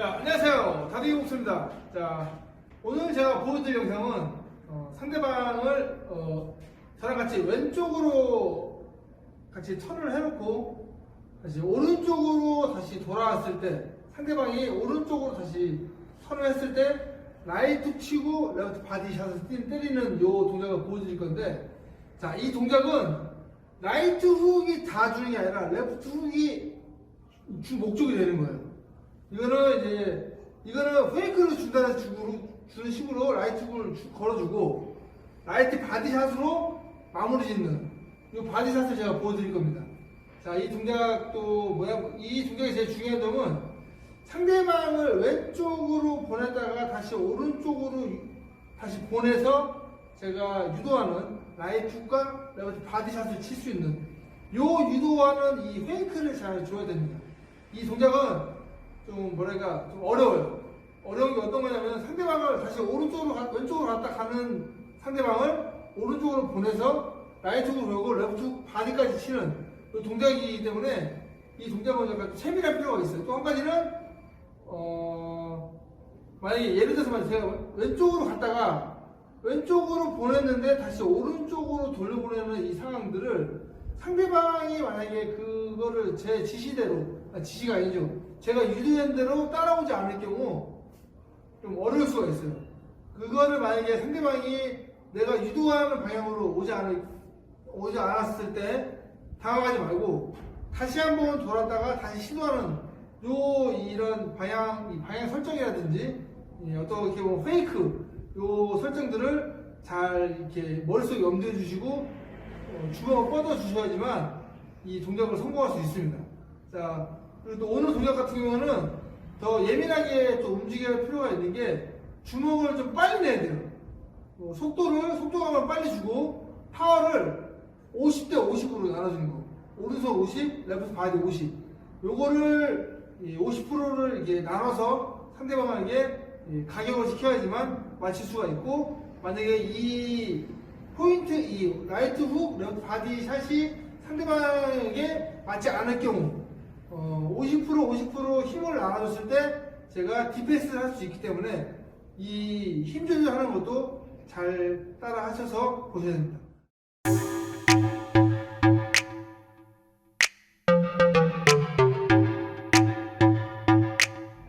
자, 안녕하세요. 다비기 목수입니다. 자, 오늘 제가 보여드릴 영상은 어, 상대방을 어, 저랑 같이 왼쪽으로 같이 턴을 해놓고 다시 오른쪽으로 다시 돌아왔을 때 상대방이 오른쪽으로 다시 턴을 했을 때 라이트 치고 레프트 바디샷을 때- 때리는 요 동작을 보여드릴 건데 자, 이 동작은 라이트 훅이 다 주는 게 아니라 레프트 훅이 주 목적이 되는 거예요. 이거는 이제 이거는 페이크를 준다는 식으로 주는 식으로 라이트 훅을 주- 걸어주고 라이트 바디샷으로 마무리 짓는 이 바디샷을 제가 보여드릴 겁니다. 자, 이 동작도 뭐야? 이 동작이 제일 중요한 점은 상대방을 왼쪽으로 보냈다가 다시 오른쪽으로 유- 다시 보내서 제가 유도하는 라이트과 바디샷을 칠 수 있는 요 유도하는 이 페이크를 잘 줘야 됩니다. 이 동작은 좀 뭐랄까 좀 어려워요. 어려운 게 어떤 거냐면 상대방을 다시 오른쪽으로 가- 왼쪽으로 갔다 가는 상대방을 오른쪽으로 보내서 라이트로 걸고 레프트 바디까지 치는 그 동작이기 때문에 이 동작은 약간 세밀할 필요가 있어요. 또 한 가지는 어 만약에 예를 들어서 만약 제가 왼쪽으로 갔다가 왼쪽으로 보냈는데 다시 오른쪽으로 돌려보내는 이 상황들을 상대방이 만약에 그 거를 제 지시대로 아, 지시가 아니죠. 제가 유도한 대로 따라오지 않을 경우 좀 어려울 수가 있어요. 그거를 만약에 상대방이 내가 유도하는 방향으로 오지 않을 오지 않았을 때 당황하지 말고 다시 한번 돌았다가 다시 시도하는 요 이런 방향 이 방향 설정이라든지 예, 어떻게 보면 페이크 요 설정들을 잘 이렇게 머릿속에 염두해 주시고 어, 주먹을 뻗어 주셔야지만 이 동작을 성공할 수 있습니다. 자 그리고 또 오늘 동작 같은 경우는 더 예민하게 또 움직여야 할 필요가 있는 게 주먹을 좀 빨리 내야 돼요. 어, 속도를 속도감을 빨리 주고 파워를 50대 50으로 나눠주는 거. 오른손 50, 레프트 바디 50. 요거를 50%를 이렇게 나눠서 상대방에게 이 가격을 시켜야지만 맞출 수가 있고 만약에 이 포인트 이 라이트 훅 레프트 바디 샷이 상대방에게 맞지 않을 경우 어, 50% 50% 힘을 나눠줬을 때 제가 디펜스를 할 수 있기 때문에 이 힘 조절하는 것도 잘 따라 하셔서 보셔야 됩니다.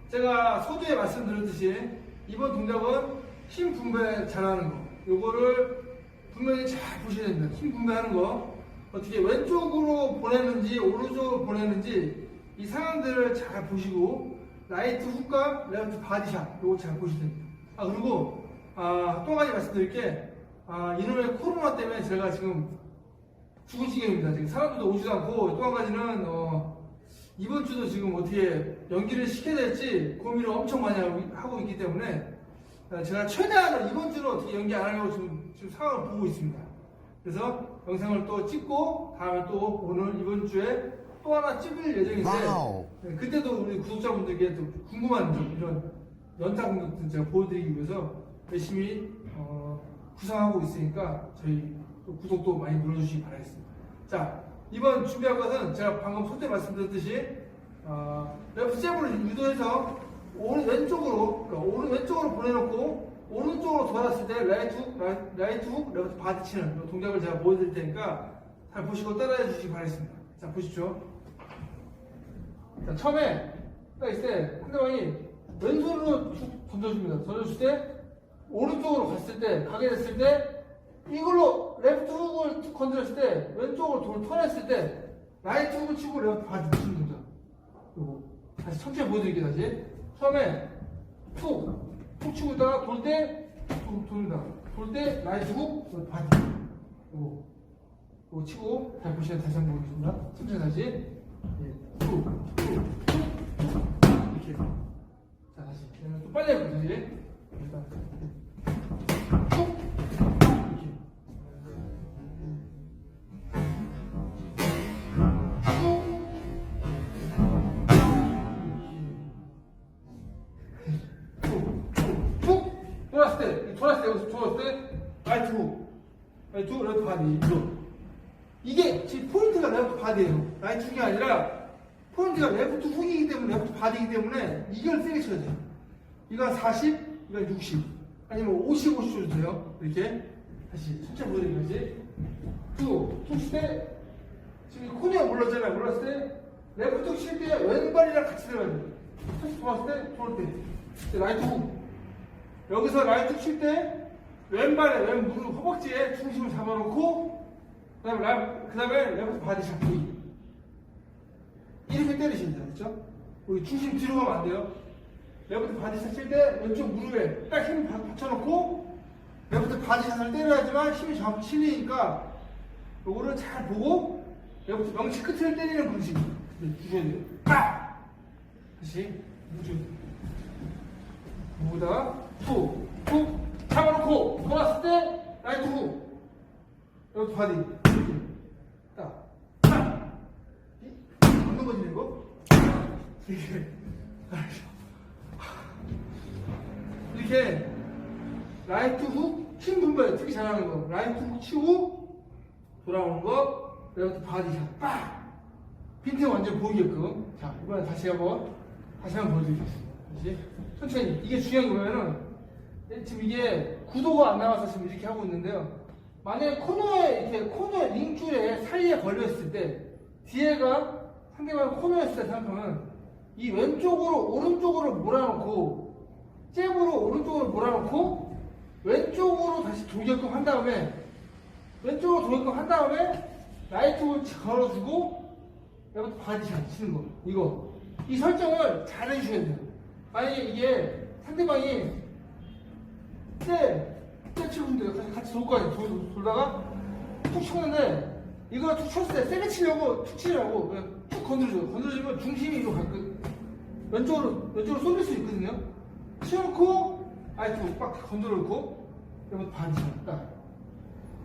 제가 서두에 말씀드렸듯이 이번 동작은 힘 분배 잘하는 거. 요거를 분명히 잘 보셔야 됩니다. 힘 분배하는 거. 어떻게 왼쪽으로 보내는지 오른쪽으로 보내는지 이 상황들을 잘 보시고 라이트 훅과 레프트 바디샷 요거 잘 보셔야 됩니다. 아 그리고 아, 또 한 가지 말씀드릴 게 아, 이놈의 코로나 때문에 제가 지금 죽은 지경입니다. 지금 사람들도 오지도 않고 또 한 가지는 어, 이번 주도 지금 어떻게 연기를 시켜야 될지 고민을 엄청 많이 하고, 있기 때문에 어, 제가 최대한 이번 주는 어떻게 연기 안 하려고 지금, 지금 상황을 보고 있습니다. 그래서 영상을 또 찍고 다음에 또 오늘 이번 주에 또 하나 찍을 예정인데 와우. 네, 그때도 우리 구독자분들께 또 궁금한 점 이런 연타 공격들 제가 보여드리기 위해서 열심히 어, 구상하고 있으니까 저희 또 구독도 많이 눌러주시기 바라겠습니다. 자 이번 준비할 것은 제가 방금 소때 말씀드렸듯이 어, 잽을 유도해서 오른 왼쪽으로 그러니까 오른 왼쪽으로 보내놓고 오른쪽으로 돌았을 때 라이트 훅, 라이- 라이트 훅, 레프트 바디 치는 이 동작을 제가 보여드릴 테니까 잘 보시고 따라해 주시기 바라겠습니다. 자 보십시오. 자, 처음에 딱 있을 때 상대방이 왼손으로 툭 던져줍니다. 던져줄 때 오른쪽으로 갔을 때 가게 됐을 때 이걸로 레프트 훅을 툭 건드렸을 때 왼쪽으로 돌 턴했을 때 라이트 훅을 치고 레프트 바디 치는 동작. 요거 다시 천천히 보여드릴게요 다시. 처음에 툭, 툭 치고 있다가 돌때 돌린다. 돌 때 라이트 훅, 레프트 바디. 요거. 치고 잘 보시면 다시 한번 보겠습니다. 천천히 다시. 예, 툭, 툭, 툭. 이렇게. 자, 다시. 또 빨리 다시. 일단. 돌았을 때, 돌았을 때, 라이트 훅. 라이트 훅, 레프트 바디. 이거. 이게 지금 포인트가 레프트 바디예요. 라이트 훅이 아니라 포인트가 레프트 훅이기 때문에 레프트 바디이기 때문에 이걸 세게 쳐야 돼요. 이건 40, 이건 60. 아니면 50, 50 줘도 돼요. 이렇게. 다시 천천히 보여드리겠지. 두, 툭 때, 지금 코니가 몰랐잖아요. 몰랐을 때, 레프트 칠때 왼발이랑 같이 들어가야 돼요. 툭 돌았을 때, 돌을 때. 라이트 훅. 여기서 라이트 칠 때, 왼발에, 왼 무릎 허벅지에 중심을 잡아놓고, 그 다음에, 라, 그 다음에 레프트 바디 잡기. 이렇게 돼요. 그렇죠? 여기 중심 뒤로 가면 안 돼요. 레프트 바디 샷 칠 때 왼쪽 무릎에 딱 힘을 받- 받쳐놓고 레프트 바디 샷을 때려야지만 힘이 정확히 실리니까 요거를 잘 보고 레프트 명치 끝을 때리는 방식 네, 주셔야 돼요. 빡! 다시 무주 무다가 툭, 툭 잡아놓고 돌았을 때 라이트 훅 레프트 바디 이렇게 딱. 딱! 안 넘어지네 이거? 이렇게. 이렇게. 라이트 훅힘 분배 특히 잘하는 거. 라이트 훅 치고 돌아오는 거. 레프트 바디 샷 빡. 빈트 완전 보이게끔. 자 이번에 다시 한번 다시 한번 보여드리겠습니다. 다시 천천히. 이게 중요한 거면은 지금 이게 구도가 안 나와서 지금 이렇게 하고 있는데요. 만약에 코너에 이렇게 코너 링줄에 사이에 걸려 있을 때 뒤에가 상대방 코너였을 때 생각하면 이 왼쪽으로 오른쪽으로 몰아놓고 잽으로 오른쪽으로 몰아놓고 왼쪽으로 다시 돌게끔 한 다음에 왼쪽으로 돌게끔 한 다음에 라이트를 걸어주고 여기서 바디샷 치는 거 이거. 이 설정을 잘 해주셔야 돼요. 만약에 이게 상대방이 때, 때 치고 있는데 같이, 같이 돌 거아니에요 돌, 돌, 돌다가 툭 쳤는데 이거 툭 쳤을 때 세게 치려고 툭 치려고 그냥 툭 건드려줘요. 건드려주면 중심이 이리로 갈 거, 왼쪽으로 왼쪽으로 쏠릴 수 있거든요. 치워놓고 아이트 빡 건드려 놓고 여기 반샷 딱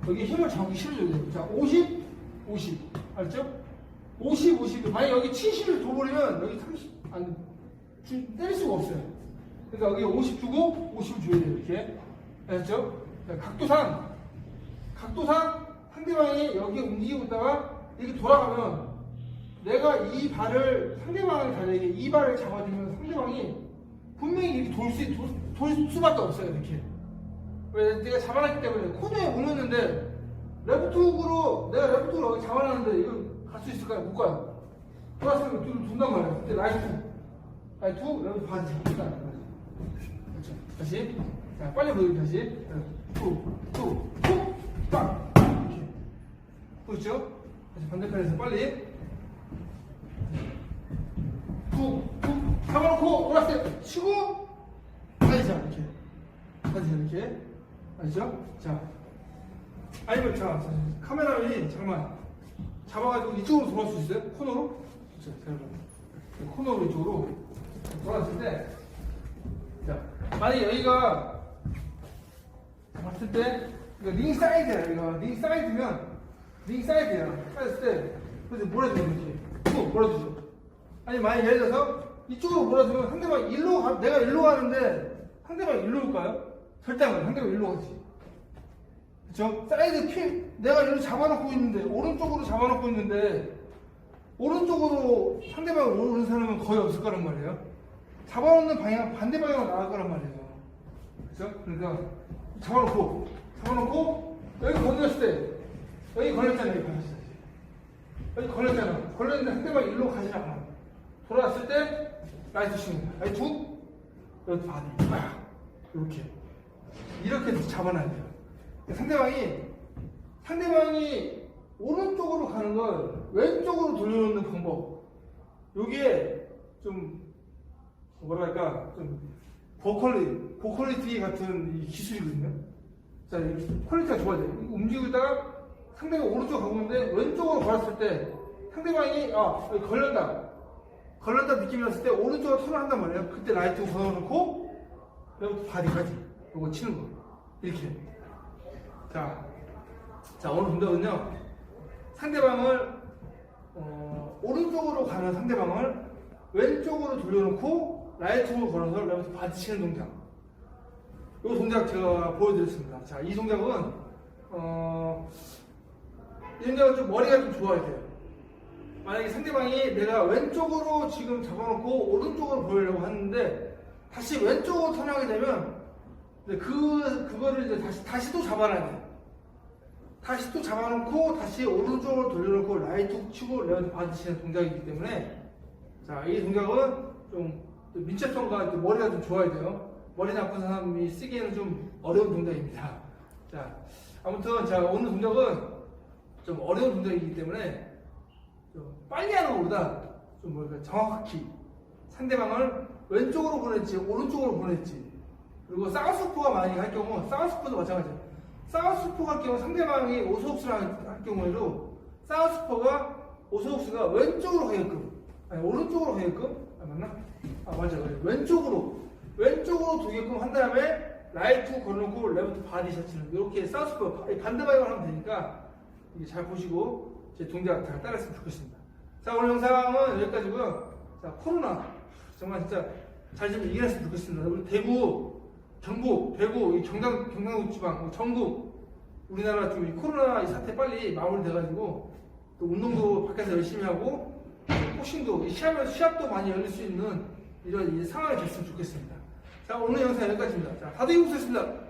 여기 힘을 정확히 실어줘야 돼요 자 50, 50 알죠? 50, 50 만약 여기 70을 둬버리면 여기 30 안, 주- 때릴 수가 없어요 그러니까 여기 50 주고 50 줘야 돼요 이렇게. 알았죠? 자, 각도상. 각도상 상대방이 여기 움직이고 있다가 이렇게 돌아가면 내가 이 발을 상대방의 다리에게 이 발을 잡아주면 상대방이 분명히 이렇게 돌, 수, 돌, 돌 수밖에 없어요 이렇게. 왜? 내가 잡아놨기 때문에. 코너에 몰렸는데 레프트훅으로 내가 레프트훅으로 여기 잡아놨는데 이거 갈 수 있을까요? 못 가요. 돌았으면 뒤로 돈단 말이에요. 근데 라이트. 라이트 레프트 반지 다시. 자 빨리 보여드릴게요 다시. 툭 툭 툭 빵. 이렇게. 보이죠? 다시 반대편에서 빨리. 툭 툭 잡아놓고 돌았을 때 치고. 다시 자 이렇게. 다시 이렇게. 알죠? 자. 아니면 자, 자 카메라맨이 잠깐만 잡아가지고 이쪽으로 돌아올 수 있어요? 코너로? 자, 잠깐만 코너로 이쪽으로 돌아왔을 때 자, 만약에 여기가 봤을 때 이거 링 사이드야 이거. 링 사이드면 링 사이드야 했을 때 그래서 이렇게 또 몰아주죠. 아니 만약 예를 들어서 이쪽으로 몰아주면 상대방 일로 가, 내가 일로 가는데 상대방 일로 올까요? 절대 안 가요. 상대방 일로 가지. 그쵸? 사이드 핀 내가 일로 잡아놓고 있는데 오른쪽으로 잡아놓고 있는데 오른쪽으로 상대방이 오는 사람은 거의 없을 거란 말이에요 잡아놓는 방향 반대 방향으로 나갈 거란 말이에요. 그죠? 그러니까 잡아놓고 잡아놓고 여기 건드렸을 때 여기 걸렸잖아요 여기 걸렸어요 여기 걸렸잖아. 걸렸는데 상대방이 일로 가지 않아. 돌아왔을 때 라이트 거야. 라이트 훅 여기 바디. 빡 이렇게. 이렇게 잡아놔야 돼요. 상대방이 상대방이 오른쪽으로 가는 걸 왼쪽으로 돌려놓는 방법. 요게 좀 뭐랄까 좀 보컬리 보컬리티 같은 이 기술이거든요. 자, 이 퀄리티가. 움직이고 있다가 상대가 오른쪽 가고 있는데 왼쪽으로 걸었을 때 상대방이 아 걸렸다 걸렸다 느낌이 났을 때 오른쪽으로 턴을 한단 말이에요. 그때 라이트 걸어놓고 여기 바디까지 요거 치는 거 이렇게 자, 자 오늘 동작은요 상대방을 어, 오른쪽으로 가는 상대방을 왼쪽으로 돌려놓고 라이트로 걸어서 레프트 바디 치는 동작. 이 동작 제가 보여드렸습니다. 자, 이 동작은 어, 이 동작은 좀 머리가 좀 좋아야 돼요. 만약에 상대방이 내가 왼쪽으로 지금 잡아놓고 오른쪽으로 보이려고 하는데 다시 왼쪽으로 턴하게 되면 그 그거를 이제 다시 다시 또 잡아놔야 돼. 다시 또 잡아놓고 다시 오른쪽으로 돌려놓고 라이트 훅 치고 레어드 받으시는 동작이기 때문에 자 이 동작은 좀 민첩성과 머리가 좀 좋아야 돼요. 머리 나쁜 사람이 쓰기에는 좀 어려운 동작입니다. 자 아무튼 자 오늘 동작은 좀 어려운 동작이기 때문에 좀 빨리 하는 것보다 좀 뭐랄까 정확히 상대방을 왼쪽으로 보낼지 오른쪽으로 보낼지 그리고 사우스포가 많이 할 경우 사우스포도 마찬가지예요. 사우스포 할 경우 상대방이 오소옥스를 할 경우에도 사우스포가 오소옥스가 왼쪽으로 가게끔 아니 오른쪽으로 가게끔 아 맞나? 아 맞아 맞아 왼쪽으로 왼쪽으로 도게끔 한 다음에 라이트 걸어놓고 레프트 바디 셔츠는 이렇게 사우스포 반대 방향으로 하면 되니까 이게 잘 보시고 제 동작 잘 따라했으면 좋겠습니다. 자 오늘 영상은 여기까지고요. 자 코로나 정말 진짜 잘 좀 이겨냈으면 좋겠습니다. 우리 대구, 경북, 대구, 이 경남 경상도 지방, 전국 우리나라 좀이 코로나 이 사태 빨리 마무리돼가지고 또 운동도 밖에서 열심히 하고 또 복싱도 이 시합 시합도 많이 열릴 수 있는 이런 이 상황이 됐으면 좋겠습니다. 자 오늘 영상 여기까지입니다. 자 다들 고생했습니다.